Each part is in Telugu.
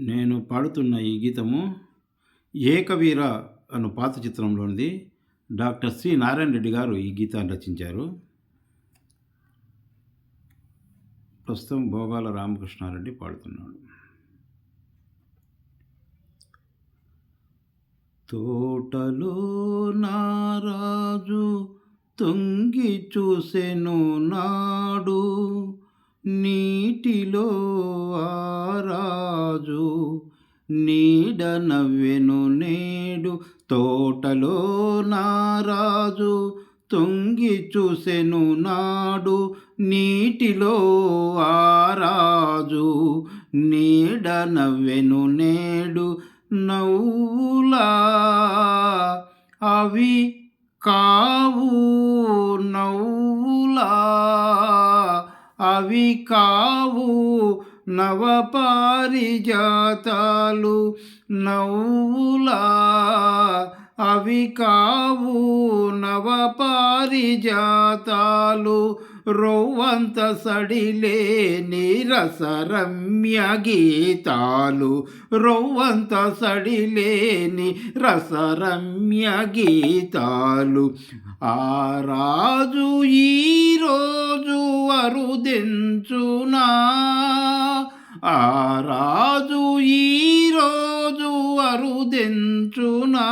నేను పాడుతున్న ఈ గీతము ఏకవీర అను పాత చిత్రంలోనిది. డాక్టర్ శ్రీ నారాయణ రెడ్డి గారు ఈ గీతాన్ని రచించారు. ప్రస్తుతం భోగాల రామకృష్ణారెడ్డి పాడుతున్నాడు. తోటలో నారాజు తొంగి చూసెను నాడు నీటిలో ఆరాజు నీడ నవ్వెను నేడు తోటలో నారాజు తొంగి చూసెను నాడు నీటిలో ఆరాజు నీడ నవ్వెను నేడు నవ్వులా అవి కా అవి కావు నవపారిజాతాలు. నవ్వులా అవి కావు నవపారిజాతాలు. రొవ్వంత సడిలే రసరమ్య గీతాలు రొవ్వంత సడిలేని రసరమ్య గీతాలు ఆ రాజు ఈరోజు అరుదెంచునా? ఆ రాజు ఈరోజు అరుదెంచునా?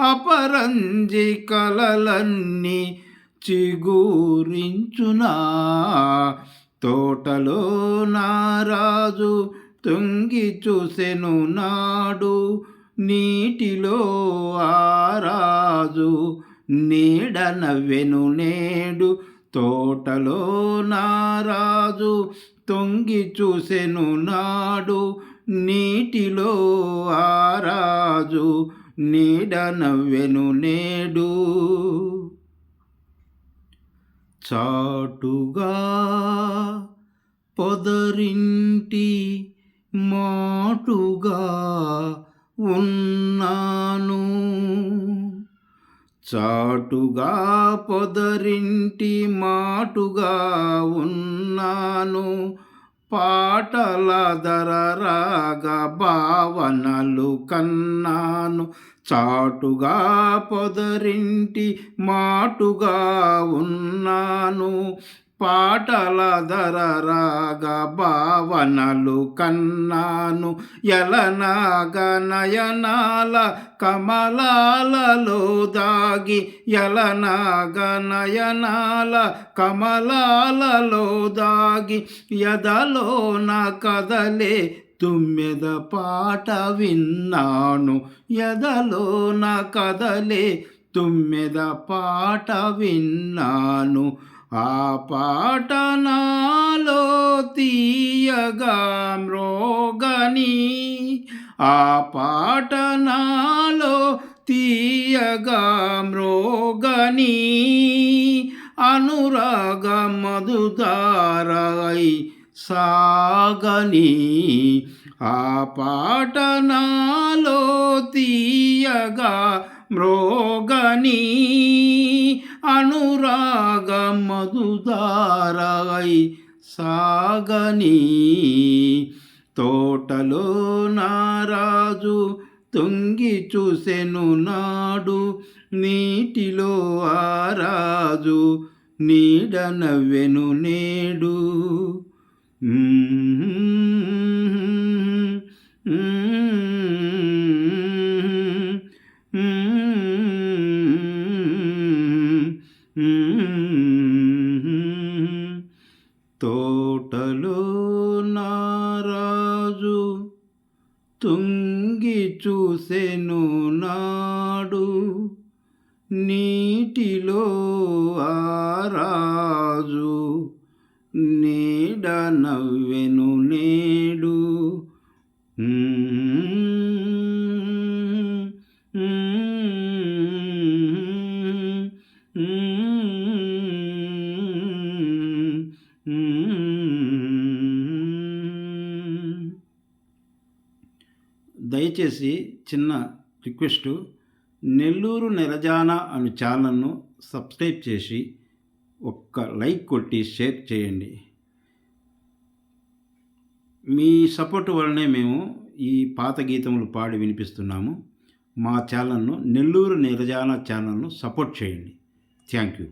అపరంజి కలలన్నీ చిగురించునా? తోటలో నారాజు తొంగి చూసెను నాడు నీటిలో ఆరాజు నీడ నవ్వెను నేడు. తోటలో నారాజు తొంగి చూసెను నాడు నీటిలో ఆరాజు నీడ నవ్వెను నేడు. చాటుగా పొదరింటి మాటుగా ఉన్నాను. చాటుగా పొదరింటి మాటుగా ఉన్నాను. పాటల దరరాగ భావనలు కన్నాను. చాటుగా పొదరింటి మాటుగా ఉన్నాను. పాటల ధరరాగ భావనలు కన్నాను ఎలనాగ నయనాల కమలాలలో దాగి ఎలనాగ నయనాల కమలాలలో దాగి ఎదలోన కదలే తుమ్మెద పాట విన్నాను. ఎదలోన కదలే తుమ్మెద పాట విన్నాను. ఆ పాట నాలో తీయగా మ్రోగని ఆ పాట నాలో తీయగా మ్రోగని అనురాగ మధుదారై సాగని ఆ పాట నాలో తీయగా మ్రోగని అనురాగ మధుదారై సాగని. తోటలో నారాజు తొంగి చూసెను నాడు నీటిలో ఆరాజు నీడ. నవ్వెను నేడు తుంగి చూసెను నాడు. నీటిలో ఆరాజు నీడ నవ్వెను దయచేసి చిన్న రిక్వెస్టు. నెల్లూరు నెరజాన అను ఛానల్ను సబ్స్క్రైబ్ చేసి ఒక్క లైక్ కొట్టి షేర్ చేయండి. మీ సపోర్ట్ వల్లనే మేము ఈ పాత గీతములు పాడి వినిపిస్తున్నాము. మా ఛానల్ను నెల్లూరు నిరజాన ఛానల్ను సపోర్ట్ చేయండి. Thank you.